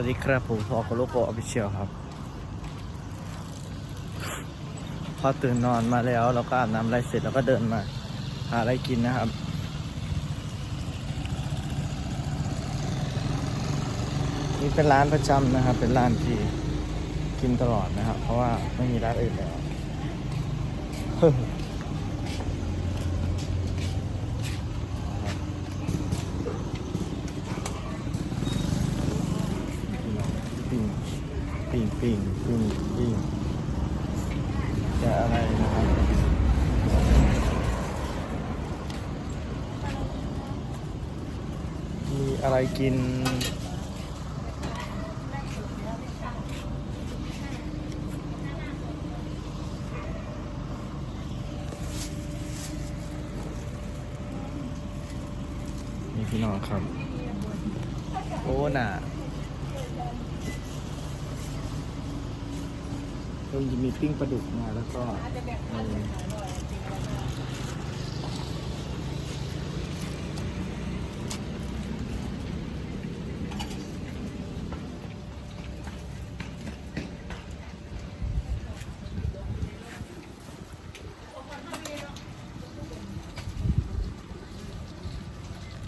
วัสดีครับผมพอโคโลโกออฟฟิเชียลครับ พอตื่นนอนมาแล้วเราก็อาบน้ำอะไรเสร็จแล้วก็เดินมา หาอะไรกินนะครับ นี่เป็นร้านประจำนะครับ เป็นร้านที่กินตลอดนะครับ เพราะว่าไม่มีร้านอื่นแล้ว ปิ้ง ปิ้งปิ้งปิ้งจะอะไรนะครับมีอะไรกินนี่พี่น้องครับ โอ้น่ะ มันจะมีปิ้งปลาดุกมาแล้วก็เอ่อ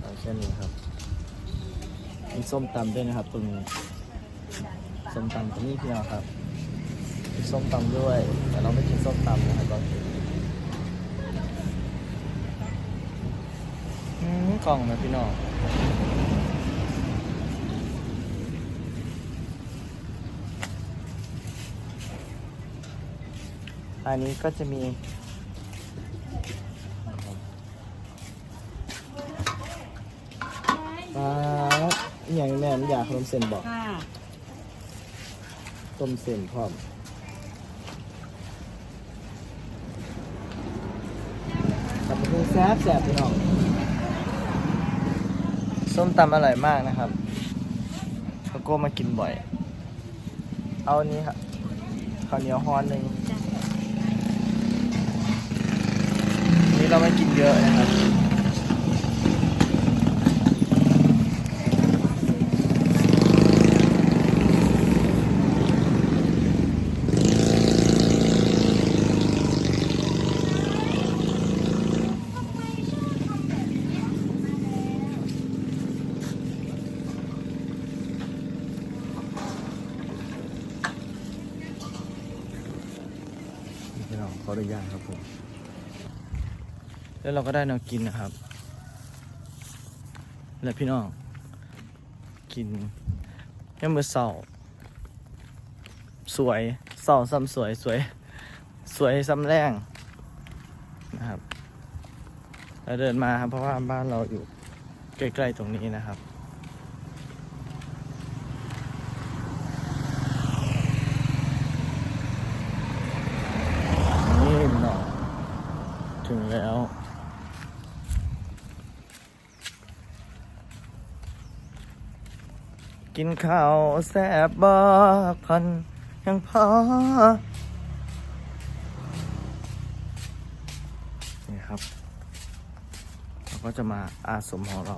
เอาแค่นี้ครับมีส้มตำด้วยนะครับตรงนี้ส้มตำตรงนี้พี่น้องครับ กินส้มตำด้วย แต่เราไม่กินส้มตำนะครับเรากินอืมกล่องนะพี่น้องอันนี้ก็จะมีปลาอหย่างแม่นอยากขนมเส้นบอกค่ะต้มเส้นพร้อมตับกหุ่งแซ่บแซ่บพี่น้องส้มตำอร่อยมากนะครับโกโก้มากินบ่อย เอาอันนี้ครับข้าวเหนียวฮ้อนหนึ่งนี่เราไม่กินเยอะนะครับ พี่น้องขออนุญาตครับผม แล้วเราก็ได้แนวกินนะครับ และพี่น้อง กินแค่มือเสาสวยเสาซ้ำสวยสวย สวยซ้ำแรงนะครับเราเดินมาครับเพราะว่าบ้านเราอยู่ใกล้ๆตรงนี้นะครับ นี่พี่น้อง ถึงแล้ว กินข้าวแซ่บบ้าพันยังพอนี่ครับเราก็จะมาอาสมของเรา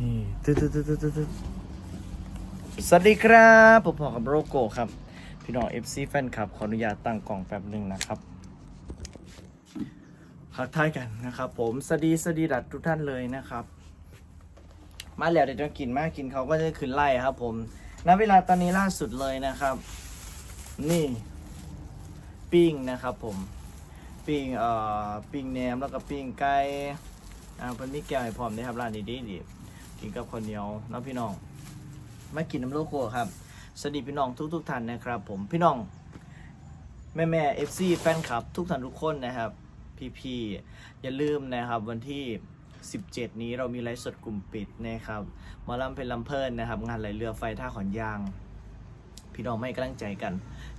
นี่ตึ๊ดตึ๊ดตึ๊ดตึ๊ดตึ๊ดสวัสดีครับผมพอกับโรโกครับ พี่น้อง FC แฟนคลับ ขออนุญาตตั้งกล่องแป๊บหนึ่งนะครับ ทักทายกันนะครับ ผมสวัสดีสวัสดีดัดทุกท่านเลยนะครับ มาแล้วเดี๋ยวจะกินมากกินเขาก็จะขึ้นไล่ครับ ผมณเวลาตอนนี้ล่าสุดเลยนะครับ นี่ปิ้งนะครับ ผมปิ้งเอ่อปิ้งแหนมแล้วก็ปิ้งไก่อ่าเพิ่นมีแก้วให้พร้อมนะครับร้านนี้ดีดีกินกับข้าวเหนียวเนาะพี่น้องมากินน้ำโลโก้ครับสวัสดีพี่น้องทุกทุกท่านนะครับ ผมพี่น้องแม่แม่เอฟซีแฟนคลับ ทุกท่านทุกคนนะครับ พี่ๆ อย่าลืมนะครับวันที่ 17 นี้เรามีไลฟ์สดกลุ่มปิดนะครับมอลำเป็นลำเพลินนะครับ งานไหลเรือไฟท่าขอนยาง พี่น้องไม่กำลังใจกัน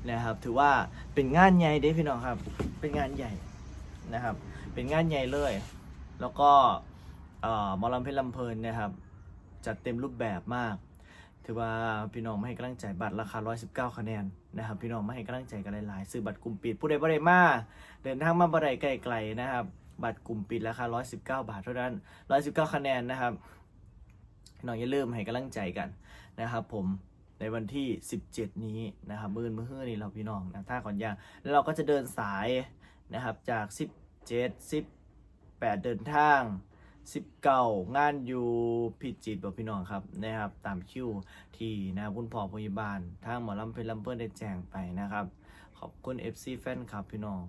นะครับ ถือว่าเป็นงานใหญ่เด้พี่น้องครับ เป็นงานใหญ่นะครับ เป็นงานใหญ่เลย แล้วก็เอ่อมอลำเพชรลำเพลินนะครับ จัดเต็มรูปแบบมาก ถือว่าพี่น้องมาให้กำลังใจบัตรราคา 119 คะแนนนะครับ พี่น้องมาให้กำลังใจกันหลายๆ ซื้อบัตรกลุ่มปิดผู้ใดบ่ได้มาเดินทางมาบ่ได้ไกลๆนะครับ บัตรกลุ่มปิดราคา 119 บาทเท่านั้น 119 คะแนนนะครับพี่น้องอย่าลืมให้กำลังใจกันนะครับ ผมในวันที่ 17 นี้นะครับมื่นมื่อคืนนี้เราพี่น้องนะท่าขอนยางแล้วเราก็จะเดินสายนะครับจาก 17 18 เดินทาง 19งานอยู่พิจิตรบอกพี่น้องครับนะครับตามคิวที่นะคุณพ่อพยาบาลทางหมอลำเพลินลำเพิ่นได้แจ้งไปนะครับ ขอบคุณ FC แฟนคลับพี่น้อง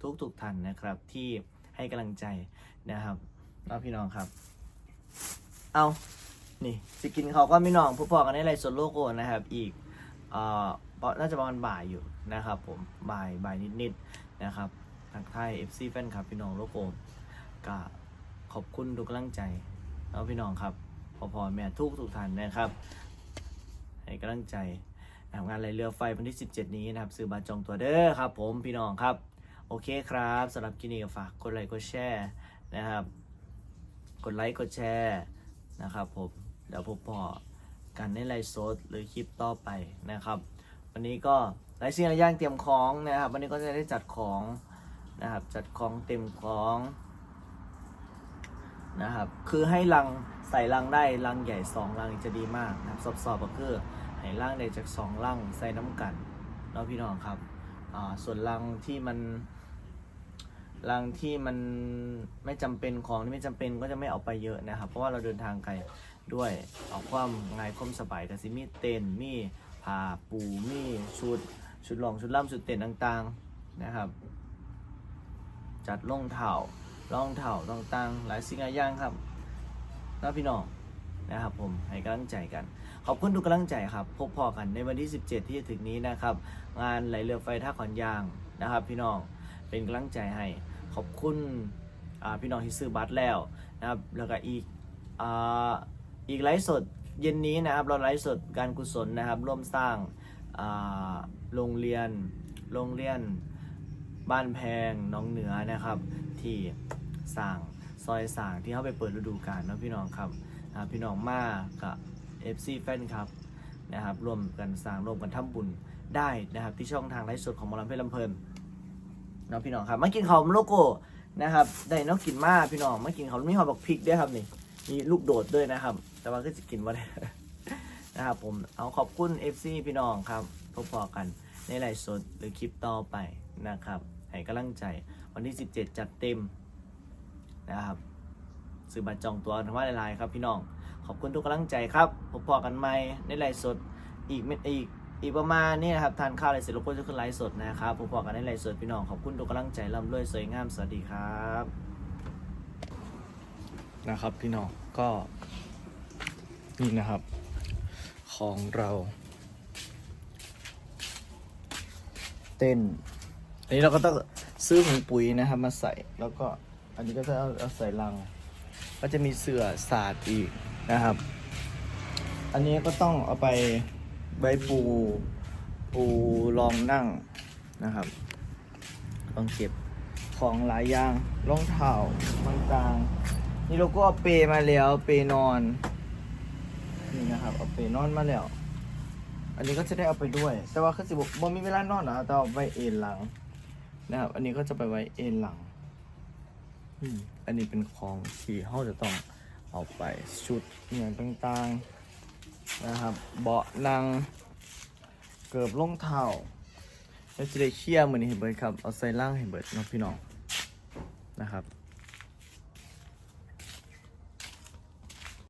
ทุกทุกๆท่านนะครับที่ให้กำลังใจนะครับแล้วพี่น้องครับ เอานี่สิกินเขาก็ไม่น้องผู้พอกันในไรส่วนโลโก้นะครับ อีกเอ่อน่าจะประมาณบ่ายอยู่นะครับผมบ่ายบ่ายนิดๆนะครับทักทย FC แฟนคลับพี่น้องโลโก้ก็ ขอบคุณทุกกำลังใจแล้วพี่น้องครับพอพอแม่ทุกทุกท่านนะครับ ให้กำลังใจทำงานไรเรือไฟวันที่ 17 นี้นะครับ ซื้อบัตรจองตัวเด้อครับ ผมพี่น้องครับ โอเคครับสำหรับคลินีก็ฝากกดไลค์กดแชร์นะครับ กดไลค์กดแชร์นะครับผมเดี๋ยวพบพอกันในไลฟ์สดหรือคลิปต่อไปนะครับ วันนี้ก็ไลฟ์สิ่งหลายอย่างเตรียมของนะครับ วันนี้ก็จะได้จัดของนะครับ จัดของเต็มของ นะครับ คือให้ลังใส่ลังได้ลังใหญ่สองลังจะดีมากนะครับสอบสอบก็คือให้ลังได้จากสองลังใส่น้ำกันเนาะพี่น้องครับอ่าส่วนลังที่มันรังที่มันไม่จำเป็นของที่ไม่จำเป็นก็จะไม่เอาไปเยอะนะครับ เพราะว่าเราเดินทางไกลด้วยเอาความง่ายความสบายกับซิมีเต็นมีผ้าปูมีชุดชุดรองชุดล่ำชุดเต็นต่างๆนะครับ จัดรองเท้า รองเท้าต่างๆ หลายสิ่งหลายอย่างครับแล้วพี่น้องนะครับผมให้กำลังใจกัน ขอบคุณทุกกำลังใจครับ พบพอกันในวันที่ 17 ที่จะถึงนี้นะครับ งานไหลเรือไฟท่าขอนยางนะครับ พี่น้องเป็นกำลังใจให้ ขอบคุณพี่น้องที่ซื้อบัตรแล้วนะครับ แล้วก็อีกออีกไลฟ์สดเย็นนี้นะครับ เราไลฟ์สดการกุศลนะครับ ร่วมสร้างโรงเรียนโรงเรียนบ้านแพงน้องเหนือนะครับ ที่ สร้างซอยสร้างที่เข้าไปเปิดฤดูกาลเนาะพี่น้องครับพี่น้องมากับ FC แฟนครับนะครับร่วมกันสร้างร่วมกันทำบุญได้นะครับที่ช่องทางไลฟ์สดของมอลำเพชรลำเพลินเนาะพี่น้องครับมากินเขาวโลโก้นะครับได้นอกกินมากพี่น้องมากินเขาวมีหอมบักพริกด้วยครับนี่มีลูกโดดด้วยนะครับ แต่ว่าก็จะกินว่าได้นะครับผมเอาขอบคุณ FC พี่น้องครับพบพอกันในไลฟ์สดหรือคลิปต่อไปนะครับให้กำลังใจวันที่ 17 จัดเต็ม นะครับซื้อบัตรจองตัวทางว่าไลน์ครับพี่น้อง ขอบคุณทุกกำลังใจครับพบพอกันใหม่ในไลฟ์สดอีกไม่อีกอีกประมาณนี้นะครับทานข้าวอะไรเสร็จแล้วก็จะขึ้นไลฟ์สดนะครับผมบอกันในไลฟ์สดพี่น้องขอบคุณทุกกำลังใจร่ำรวยสวยงามสวัสดีครับนะครับพี่น้องก็นี่นะครับ ของเราเต้น อันนี้เราก็ต้องซื้อถุงปุ๋ยนะครับมาใส่แล้วก็ อันนี้ก็จะเอาเอาใส่ลัง ก็จะมีเสื่อสาดอีกนะครับ อันนี้ก็ต้องเอาไปใบปูปูรองนั่งนะครับต้องเก็บของหลายอย่างรองเท้าต่างๆนี่เราก็เอาเปมาแล้วเปนอนนี่นะครับเอาเปนอนมาแล้ว อันนี้ก็จะได้เอาไปด้วย แต่ว่าคือสิบบ่มีเวลานอนนะแต่เอาไว้เอนหลังนะครับ อันนี้ก็จะไปไว้เอนหลัง อันนี้เป็นของที่เขาจะต้องเอาไปชุดอย่างต่างๆนะครับ เบาะนั่งเกือบรองเท้าแล้วจะได้เคลียร์มือนี้ให้เบิร์ดครับ เอาใส่ล่างเห็นเบิร์ดน้องพี่น้องนะครับ